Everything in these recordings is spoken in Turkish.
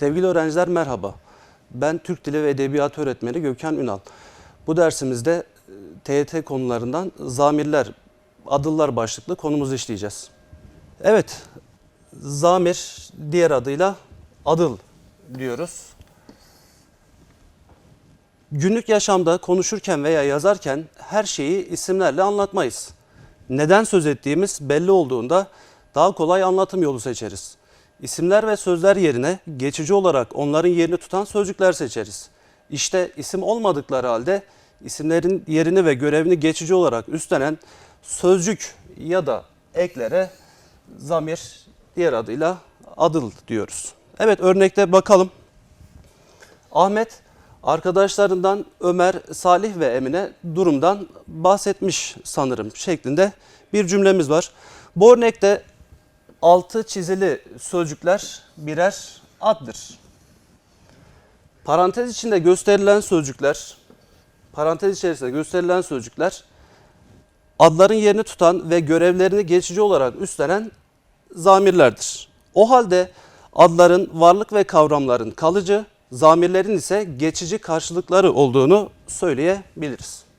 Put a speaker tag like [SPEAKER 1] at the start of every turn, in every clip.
[SPEAKER 1] Sevgili öğrenciler merhaba. Ben Türk Dili ve Edebiyatı öğretmeni Gökhan Ünal. Bu dersimizde e, TYT konularından zamirler, adıllar başlıklı konumuzu işleyeceğiz. Evet, zamir diğer adıyla adıl diyoruz. Günlük yaşamda konuşurken veya yazarken her şeyi isimlerle anlatmayız. Neden söz ettiğimiz belli olduğunda daha kolay anlatım yolu seçeriz. İsimler ve sözler yerine geçici olarak onların yerini tutan sözcükler seçeriz. İşte isim olmadıkları halde isimlerin yerini ve görevini geçici olarak üstlenen sözcük ya da eklere zamir diğer adıyla adıl diyoruz. Evet örnekte bakalım. Ahmet arkadaşlarından Ömer, Salih ve Emine durumdan bahsetmiş sanırım şeklinde bir cümlemiz var. Bu örnekte altı çizili sözcükler birer addır. Parantez içinde gösterilen sözcükler, parantez içerisinde gösterilen sözcükler adların yerini tutan ve görevlerini geçici olarak üstlenen zamirlerdir. O halde adların varlık ve kavramların kalıcı, zamirlerin ise geçici karşılıkları olduğunu söyleyebiliriz.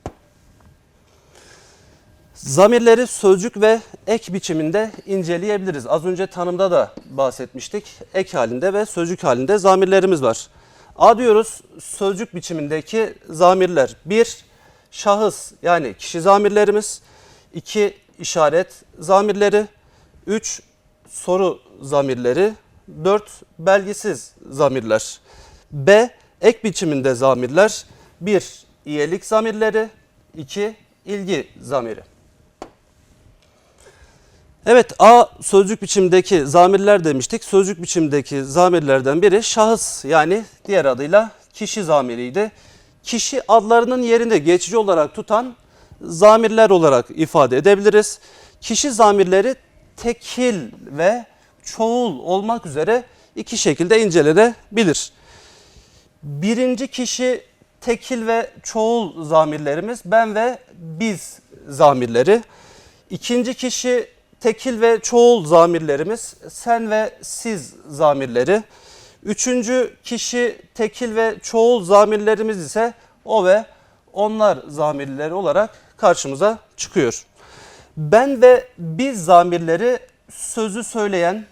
[SPEAKER 1] Zamirleri sözcük ve ek biçiminde inceleyebiliriz. Az önce tanımda da bahsetmiştik. Ek halinde ve sözcük halinde zamirlerimiz var. A diyoruz sözcük biçimindeki zamirler. 1. Şahıs yani kişi zamirlerimiz. 2. işaret zamirleri. 3. Soru zamirleri. 4. Belgisiz zamirler. B. Ek biçiminde zamirler. 1. İyelik zamirleri. 2. ilgi zamiri. Evet A sözcük biçimdeki zamirler demiştik. Sözcük biçimdeki zamirlerden biri şahıs yani diğer adıyla kişi zamiriydi. Kişi adlarının yerini geçici olarak tutan zamirler olarak ifade edebiliriz. Kişi zamirleri tekil ve çoğul olmak üzere iki şekilde incelenebilir. Birinci kişi tekil ve çoğul zamirlerimiz ben ve biz zamirleri. İkinci kişi tekil ve çoğul zamirlerimiz sen ve siz zamirleri. Üçüncü kişi tekil ve çoğul zamirlerimiz ise o ve onlar zamirleri olarak karşımıza çıkıyor. Ben ve biz zamirleri sözü söyleyen,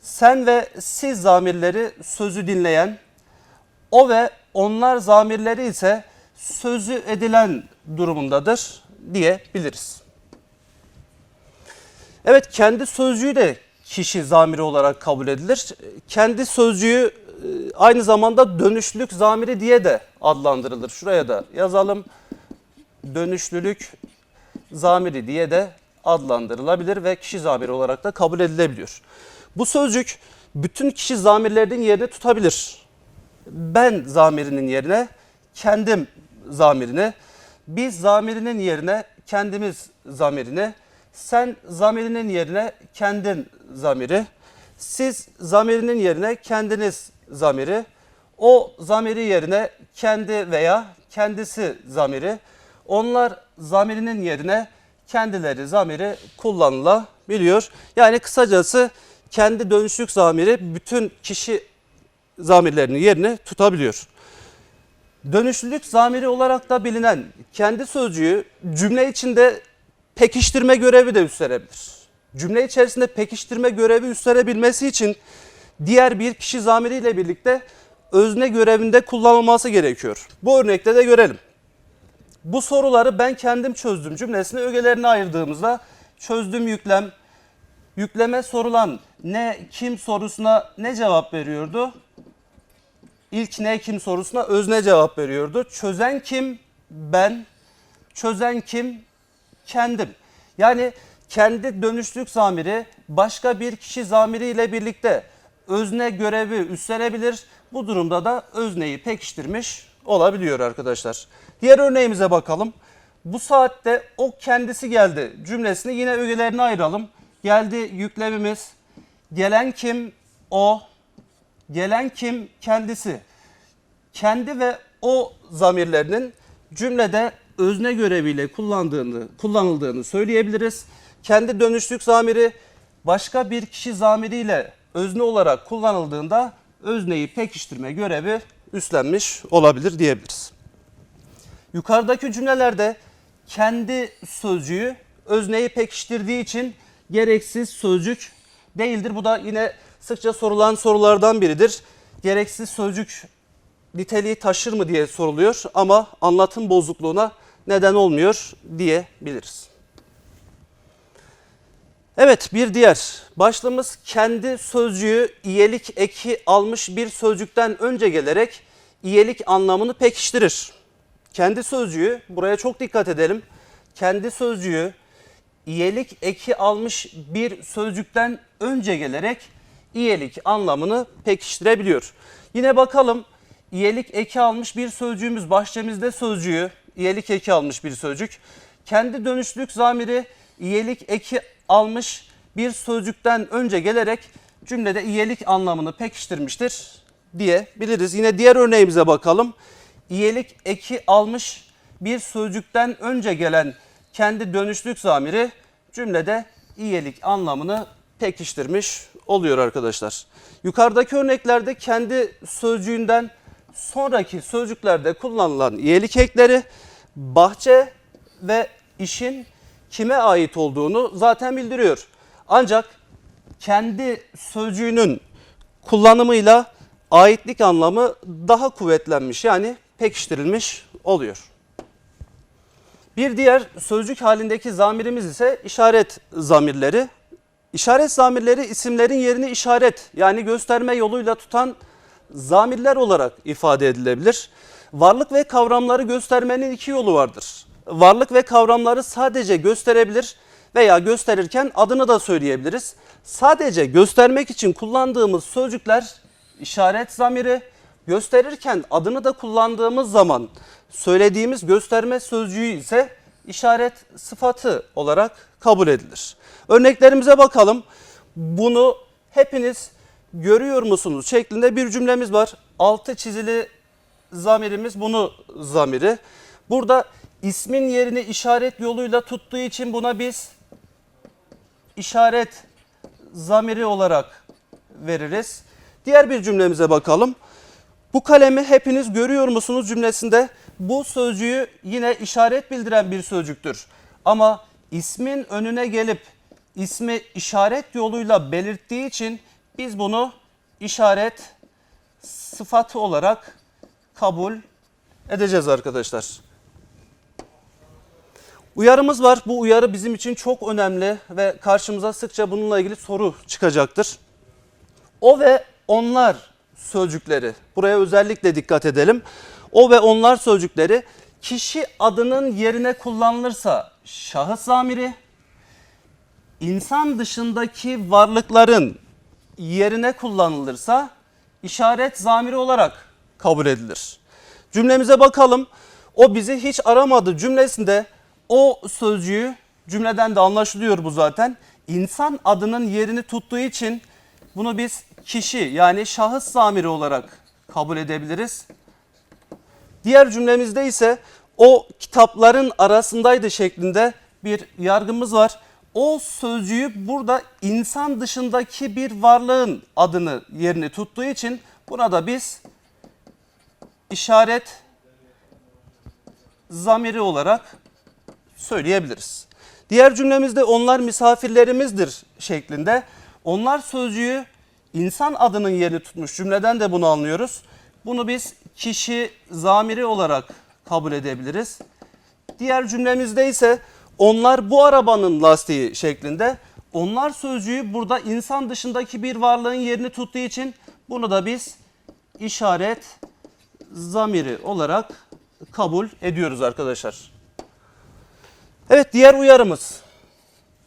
[SPEAKER 1] sen ve siz zamirleri sözü dinleyen, o ve onlar zamirleri ise sözü edilen durumundadır diyebiliriz. Evet kendi sözcüğü de kişi zamiri olarak kabul edilir. Kendi sözcüğü e, aynı zamanda dönüşlülük zamiri diye de adlandırılır. Şuraya da yazalım. Dönüşlülük zamiri diye de adlandırılabilir ve kişi zamiri olarak da kabul edilebiliyor. Bu sözcük bütün kişi zamirlerinin yerini tutabilir. Ben zamirinin yerine kendim zamirini, biz zamirinin yerine kendimiz zamirini, sen zamirinin yerine kendin zamiri, siz zamirinin yerine kendiniz zamiri, o zamiri yerine kendi veya kendisi zamiri, onlar zamirinin yerine kendileri zamiri kullanılabiliyor. Yani kısacası kendi dönüşlük zamiri bütün kişi zamirlerinin yerini tutabiliyor. Dönüşlülük zamiri olarak da bilinen kendi sözcüğü cümle içinde pekiştirme görevi de üstlenebilir. Cümle içerisinde pekiştirme görevi üstlenebilmesi için diğer bir kişi zamiriyle birlikte özne görevinde kullanılması gerekiyor. Bu örnekte de görelim. Bu soruları ben kendim çözdüm cümlesine ögelerine ayırdığımızda çözdüm yüklem, yükleme sorulan ne kim sorusuna ne cevap veriyordu? İlk ne kim sorusuna özne cevap veriyordu. Çözen kim? Ben. Çözen kim? Kendim. Yani kendi dönüşlük zamiri başka bir kişi zamiri ile birlikte özne görevi üstlenebilir. Bu durumda da özneyi pekiştirmiş olabiliyor arkadaşlar. Diğer örneğimize bakalım. Bu saatte o kendisi geldi cümlesini yine ögelerine ayıralım. Geldi yüklemimiz. Gelen kim? O. Gelen kim? Kendisi. Kendi ve o zamirlerinin cümlede özne göreviyle kullandığını, kullanıldığını söyleyebiliriz. Kendi dönüşlük zamiri başka bir kişi zamiriyle özne olarak kullanıldığında özneyi pekiştirme görevi üstlenmiş olabilir diyebiliriz. Yukarıdaki cümlelerde kendi sözcüğü özneyi pekiştirdiği için gereksiz sözcük değildir. Bu da yine sıkça sorulan sorulardan biridir. Gereksiz sözcük niteliği taşır mı diye soruluyor ama anlatım bozukluğuna neden olmuyor diyebiliriz. Evet bir diğer başlığımız kendi sözcüğü iyelik eki almış bir sözcükten önce gelerek iyelik anlamını pekiştirir. Kendi sözcüğü buraya çok dikkat edelim. Kendi sözcüğü iyelik eki almış bir sözcükten önce gelerek iyelik anlamını pekiştirebiliyor. Yine bakalım iyelik eki almış bir sözcüğümüz bahçemizde sözcüğü iyelik eki almış bir sözcük. Kendi dönüşlük zamiri iyelik eki almış bir sözcükten önce gelerek cümlede iyelik anlamını pekiştirmiştir diyebiliriz. Yine diğer örneğimize bakalım. İyelik eki almış bir sözcükten önce gelen kendi dönüşlük zamiri cümlede iyilik anlamını pekiştirmiş oluyor arkadaşlar. Yukarıdaki örneklerde kendi sözcüğünden sonraki sözcüklerde kullanılan iyilik ekleri bahçe ve işin kime ait olduğunu zaten bildiriyor. Ancak kendi sözcüğünün kullanımıyla aitlik anlamı daha kuvvetlenmiş yani pekiştirilmiş oluyor. Bir diğer sözcük halindeki zamirimiz ise işaret zamirleri. İşaret zamirleri isimlerin yerini işaret yani gösterme yoluyla tutan zamirler olarak ifade edilebilir. Varlık ve kavramları göstermenin iki yolu vardır. Varlık ve kavramları sadece gösterebilir veya gösterirken adını da söyleyebiliriz. Sadece göstermek için kullandığımız sözcükler işaret zamiri, gösterirken adını da kullandığımız zaman söylediğimiz gösterme sözcüğü ise işaret sıfatı olarak kabul edilir. Örneklerimize bakalım. Bunu hepiniz görüyor musunuz şeklinde bir cümlemiz var. Altı çizili zamirimiz bunu zamiri. Burada ismin yerini işaret yoluyla tuttuğu için buna biz işaret zamiri olarak veririz. Diğer bir cümlemize bakalım. Bu kalemi hepiniz görüyor musunuz cümlesinde bu sözcüğü yine işaret bildiren bir sözcüktür. Ama ismin önüne gelip ismi işaret yoluyla belirttiği için biz bunu işaret sıfatı olarak kabul edeceğiz arkadaşlar. Uyarımız var. Bu uyarı bizim için çok önemli ve karşımıza sıkça bununla ilgili soru çıkacaktır. O ve onlar sözcükleri. Buraya özellikle dikkat edelim. O ve onlar sözcükleri kişi adının yerine kullanılırsa şahıs zamiri, insan dışındaki varlıkların yerine kullanılırsa işaret zamiri olarak kabul edilir. Cümlemize bakalım. O bizi hiç aramadı cümlesinde o sözcüğü cümleden de anlaşılıyor bu zaten. İnsan adının yerini tuttuğu için bunu biz kişi yani şahıs zamiri olarak kabul edebiliriz. Diğer cümlemizde ise o kitapların arasındaydı şeklinde bir yargımız var. O sözcüğü burada insan dışındaki bir varlığın adını yerini tuttuğu için buna da biz işaret zamiri olarak söyleyebiliriz. Diğer cümlemizde onlar misafirlerimizdir şeklinde. Onlar sözcüğü insan adının yerini tutmuş cümleden de bunu anlıyoruz. Bunu biz kişi zamiri olarak kabul edebiliriz. Diğer cümlemizde ise onlar bu arabanın lastiği şeklinde. Onlar sözcüğü burada insan dışındaki bir varlığın yerini tuttuğu için bunu da biz işaret zamiri olarak kabul ediyoruz arkadaşlar. Evet diğer uyarımız.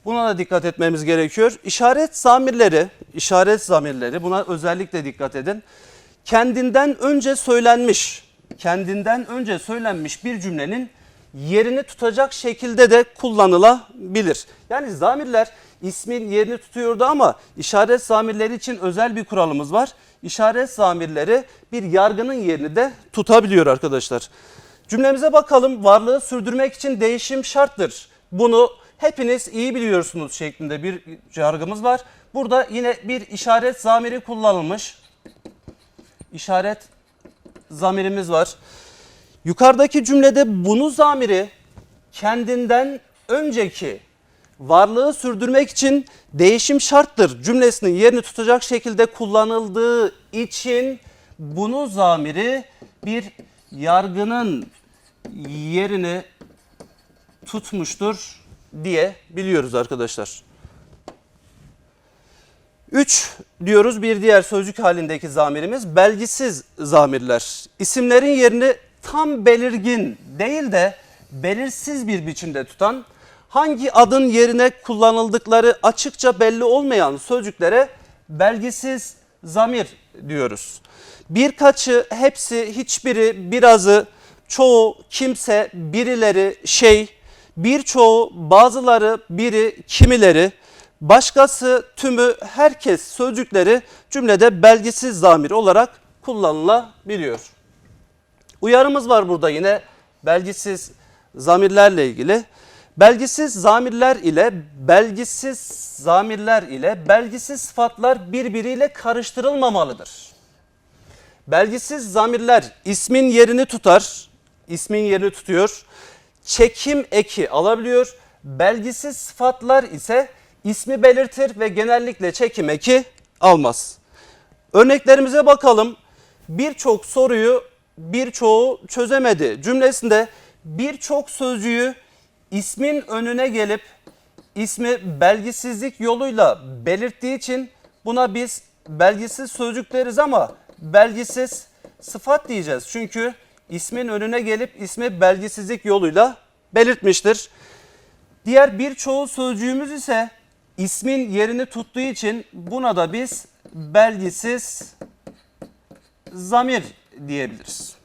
[SPEAKER 1] Buna da dikkat etmemiz gerekiyor. İşaret zamirleri, işaret zamirleri buna özellikle dikkat edin. Kendinden önce söylenmiş, kendinden önce söylenmiş bir cümlenin yerini tutacak şekilde de kullanılabilir. Yani zamirler ismin yerini tutuyordu ama işaret zamirleri için özel bir kuralımız var. İşaret zamirleri bir yargının yerini de tutabiliyor arkadaşlar. Cümlemize bakalım. Varlığı sürdürmek için değişim şarttır. Bunu hepiniz iyi biliyorsunuz şeklinde bir yargımız var. Burada yine bir işaret zamiri kullanılmış. işaret zamirimiz var. Yukarıdaki cümlede bunu zamiri kendinden önceki varlığı sürdürmek için değişim şarttır cümlesinin yerini tutacak şekilde kullanıldığı için bunu zamiri bir yargının yerini tutmuştur diye biliyoruz arkadaşlar. 3 diyoruz bir diğer sözcük halindeki zamirimiz belgisiz zamirler. İsimlerin yerini tam belirgin değil de belirsiz bir biçimde tutan hangi adın yerine kullanıldıkları açıkça belli olmayan sözcüklere belgisiz zamir diyoruz. Birkaçı, hepsi, hiçbiri, birazı, çoğu, kimse, birileri, şey, birçoğu, bazıları, biri, kimileri, başkası, tümü, herkes sözcükleri cümlede belgisiz zamir olarak kullanılabiliyor. Uyarımız var burada yine belgisiz zamirlerle ilgili. Belgisiz zamirler ile belgisiz zamirler ile belgisiz sıfatlar birbiriyle karıştırılmamalıdır. Belgisiz zamirler ismin yerini tutar, ismin yerini tutuyor. Çekim eki alabiliyor. Belgisiz sıfatlar ise ismi belirtir ve genellikle çekim eki almaz. Örneklerimize bakalım. Birçok soruyu birçoğu çözemedi cümlesinde birçok sözcüğü ismin önüne gelip ismi belgisizlik yoluyla belirttiği için buna biz belgisiz sözcük deriz ama belgisiz sıfat diyeceğiz. Çünkü ismin önüne gelip ismi belgisizlik yoluyla belirtmiştir. Diğer birçoğu sözcüğümüz ise ismin yerini tuttuğu için buna da biz belgisiz zamir diyebiliriz.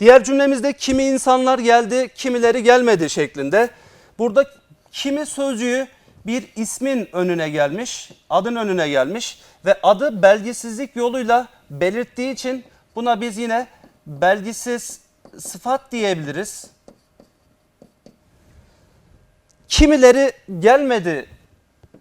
[SPEAKER 1] Diğer cümlemizde kimi insanlar geldi, kimileri gelmedi şeklinde. Burada kimi sözcüğü bir ismin önüne gelmiş, adın önüne gelmiş ve adı belgisizlik yoluyla belirttiği için buna biz yine belgisiz sıfat diyebiliriz. Kimileri gelmedi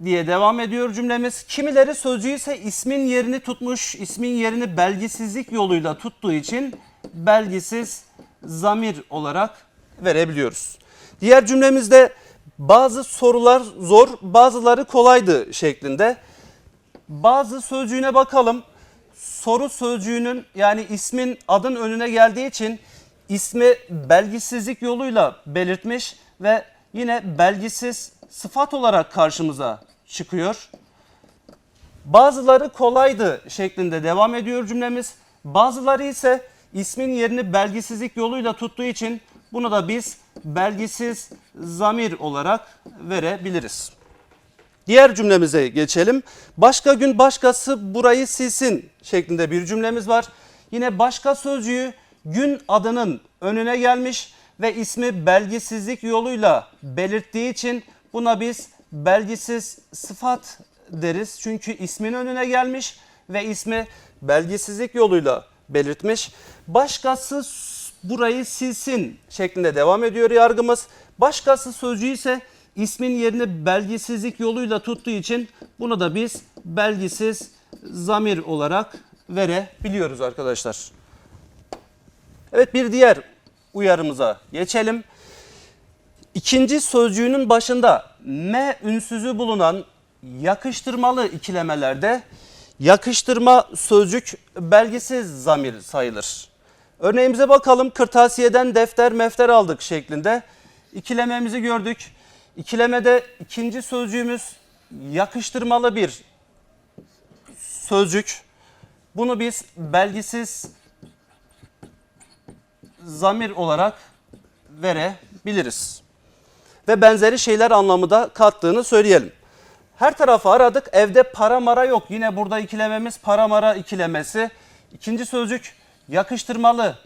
[SPEAKER 1] diye devam ediyor cümlemiz. Kimileri sözcüğü ise ismin yerini tutmuş, ismin yerini belgisizlik yoluyla tuttuğu için belgisiz zamir olarak verebiliyoruz. Diğer cümlemizde bazı sorular zor, bazıları kolaydı şeklinde. Bazı sözcüğüne bakalım. Soru sözcüğünün yani ismin adın önüne geldiği için ismi belgisizlik yoluyla belirtmiş ve yine belgisiz sıfat olarak karşımıza çıkıyor. Bazıları kolaydı şeklinde devam ediyor cümlemiz. Bazıları ise ismin yerini belgisizlik yoluyla tuttuğu için bunu da biz belgisiz zamir olarak verebiliriz. Diğer cümlemize geçelim. Başka gün başkası burayı silsin şeklinde bir cümlemiz var. Yine başka sözcüğü gün adının önüne gelmiş ve ismi belgisizlik yoluyla belirttiği için buna biz belgisiz sıfat deriz. Çünkü ismin önüne gelmiş ve ismi belgisizlik yoluyla belirtmiş. Başkası burayı silsin şeklinde devam ediyor yargımız. Başkası sözcüğü ise ismin yerini belgisizlik yoluyla tuttuğu için bunu da biz belgisiz zamir olarak verebiliyoruz arkadaşlar. Evet bir diğer uyarımıza geçelim. İkinci sözcüğünün başında m ünsüzü bulunan yakıştırmalı ikilemelerde yakıştırma sözcük belgisiz zamir sayılır. Örneğimize bakalım kırtasiyeden defter mefter aldık şeklinde ikilememizi gördük. İkilemede ikinci sözcüğümüz yakıştırmalı bir sözcük. Bunu biz belgisiz zamir olarak verebiliriz. Ve benzeri şeyler anlamı da kattığını söyleyelim. Her tarafı aradık. Evde para mara yok. Yine burada ikilememiz para mara ikilemesi. İkinci sözcük yakıştırmalı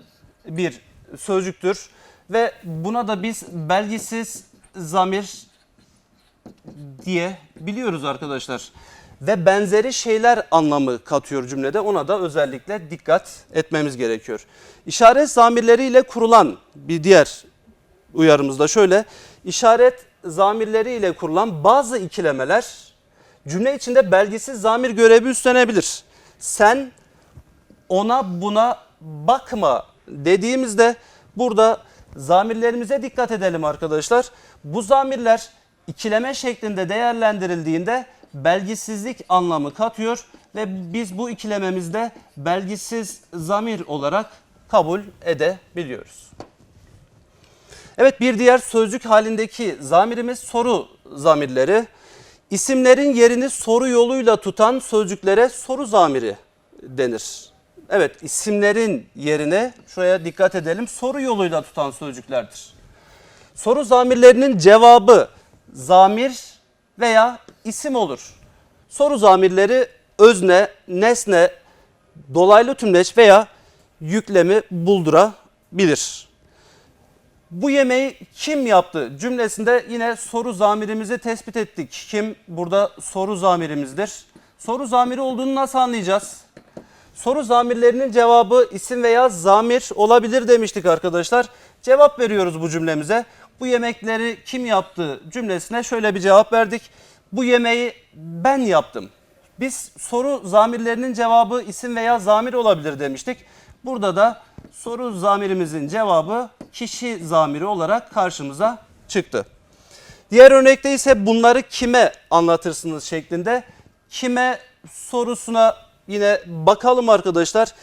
[SPEAKER 1] bir sözcüktür. Ve buna da biz belgisiz zamir diye biliyoruz arkadaşlar. Ve benzeri şeyler anlamı katıyor cümlede. Ona da özellikle dikkat etmemiz gerekiyor. İşaret zamirleriyle kurulan bir diğer uyarımız da şöyle. İşaret zamirleriyle kurulan bazı ikilemeler cümle içinde belgisiz zamir görevi üstlenebilir. Sen ona buna bakma dediğimizde burada zamirlerimize dikkat edelim arkadaşlar. Bu zamirler ikileme şeklinde değerlendirildiğinde belgisizlik anlamı katıyor ve biz bu ikilememizde belgisiz zamir olarak kabul edebiliyoruz. Evet bir diğer sözcük halindeki zamirimiz soru zamirleri. İsimlerin yerini soru yoluyla tutan sözcüklere soru zamiri denir. Evet isimlerin yerine şuraya dikkat edelim soru yoluyla tutan sözcüklerdir. Soru zamirlerinin cevabı zamir veya isim olur. Soru zamirleri özne, nesne, dolaylı tümleç veya yüklemi buldurabilir. Bu yemeği kim yaptı cümlesinde yine soru zamirimizi tespit ettik. Kim burada soru zamirimizdir? Soru zamiri olduğunu nasıl anlayacağız? Soru zamirlerinin cevabı isim veya zamir olabilir demiştik arkadaşlar. Cevap veriyoruz bu cümlemize. Bu yemekleri kim yaptı cümlesine şöyle bir cevap verdik. Bu yemeği ben yaptım. Biz soru zamirlerinin cevabı isim veya zamir olabilir demiştik. Burada da soru zamirimizin cevabı kişi zamiri olarak karşımıza çıktı. Diğer örnekte ise bunları kime anlatırsınız şeklinde. Kime sorusuna yine bakalım arkadaşlar.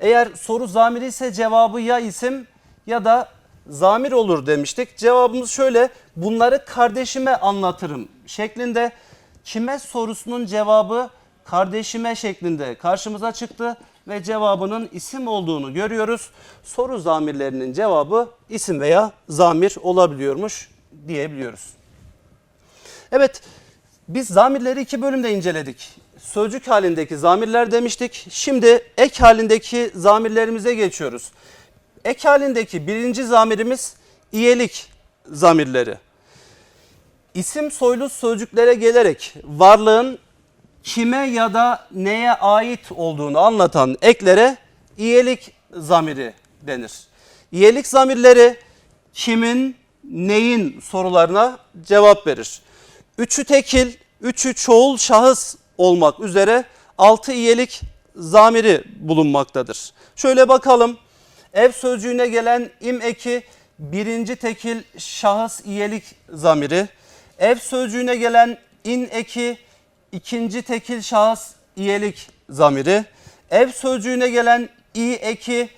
[SPEAKER 1] Eğer soru zamiri ise cevabı ya isim ya da zamir olur demiştik. Cevabımız şöyle bunları kardeşime anlatırım şeklinde. Kime sorusunun cevabı kardeşime şeklinde karşımıza çıktı ve cevabının isim olduğunu görüyoruz. Soru zamirlerinin cevabı isim veya zamir olabiliyormuş diyebiliyoruz. Evet biz zamirleri iki bölümde inceledik. Sözcük halindeki zamirler demiştik. Şimdi ek halindeki zamirlerimize geçiyoruz. Ek halindeki birinci zamirimiz iyelik zamirleri. İsim soylu sözcüklere gelerek varlığın kime ya da neye ait olduğunu anlatan eklere iyelik zamiri denir. İyelik zamirleri kimin, neyin sorularına cevap verir. Üçü tekil, üçü çoğul şahıs olmak üzere altı iyelik zamiri bulunmaktadır. Şöyle bakalım. Ev sözcüğüne gelen im eki birinci tekil şahıs iyelik zamiri. Ev sözcüğüne gelen in eki ikinci tekil şahıs iyelik zamiri. Ev sözcüğüne gelen i eki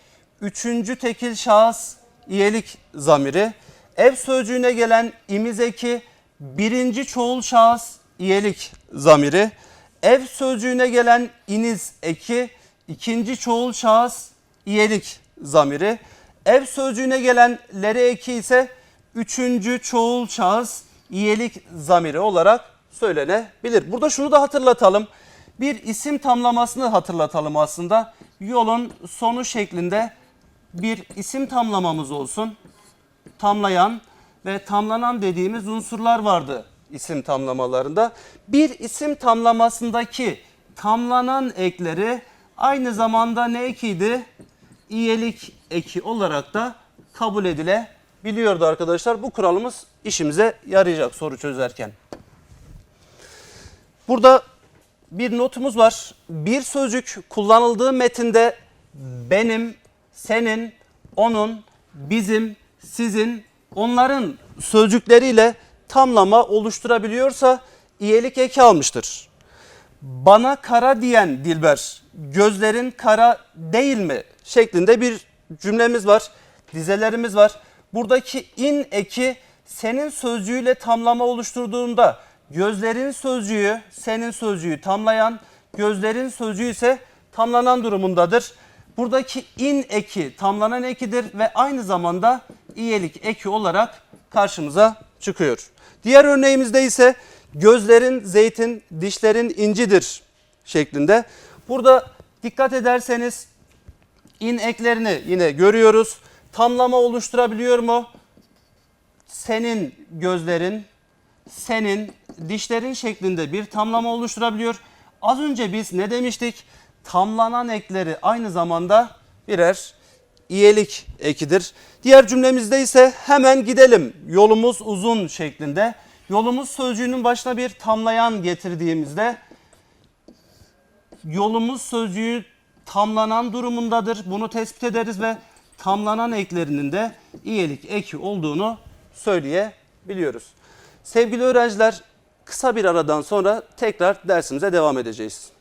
[SPEAKER 1] üçüncü tekil şahıs iyelik zamiri. Ev sözcüğüne gelen imiz eki birinci çoğul şahıs iyelik zamiri. Ev sözcüğüne gelen iniz eki ikinci çoğul şahıs iyelik zamiri. Ev sözcüğüne gelen lere eki ise üçüncü çoğul şahıs iyelik zamiri olarak söylenebilir. Burada şunu da hatırlatalım. Bir isim tamlamasını hatırlatalım aslında. Yolun sonu şeklinde bir isim tamlamamız olsun. Tamlayan ve tamlanan dediğimiz unsurlar vardı isim tamlamalarında. Bir isim tamlamasındaki tamlanan ekleri aynı zamanda ne ekiydi? İyelik eki olarak da kabul edilebiliyordu arkadaşlar. Bu kuralımız işimize yarayacak soru çözerken. Burada bir notumuz var. Bir sözcük kullanıldığı metinde benim, senin, onun, bizim, sizin, onların sözcükleriyle tamlama oluşturabiliyorsa iyilik eki almıştır. Bana kara diyen Dilber, gözlerin kara değil mi? şeklinde bir cümlemiz var, dizelerimiz var. Buradaki in eki senin sözcüğüyle tamlama oluşturduğunda gözlerin sözcüğü senin sözcüğü tamlayan, gözlerin sözcüğü ise tamlanan durumundadır. Buradaki in eki tamlanan ekidir ve aynı zamanda iyelik eki olarak karşımıza çıkıyor. Diğer örneğimizde ise gözlerin zeytin, dişlerin incidir şeklinde. Burada dikkat ederseniz in eklerini yine görüyoruz. Tamlama oluşturabiliyor mu? Senin gözlerin, senin dişlerin şeklinde bir tamlama oluşturabiliyor. Az önce biz ne demiştik? Tamlanan ekleri aynı zamanda birer iyelik ekidir. Diğer cümlemizde ise hemen gidelim yolumuz uzun şeklinde. Yolumuz sözcüğünün başına bir tamlayan getirdiğimizde yolumuz sözcüğü tamlanan durumundadır. Bunu tespit ederiz ve tamlanan eklerinin de iyelik eki olduğunu söyleyebiliyoruz. Sevgili öğrenciler kısa bir aradan sonra tekrar dersimize devam edeceğiz.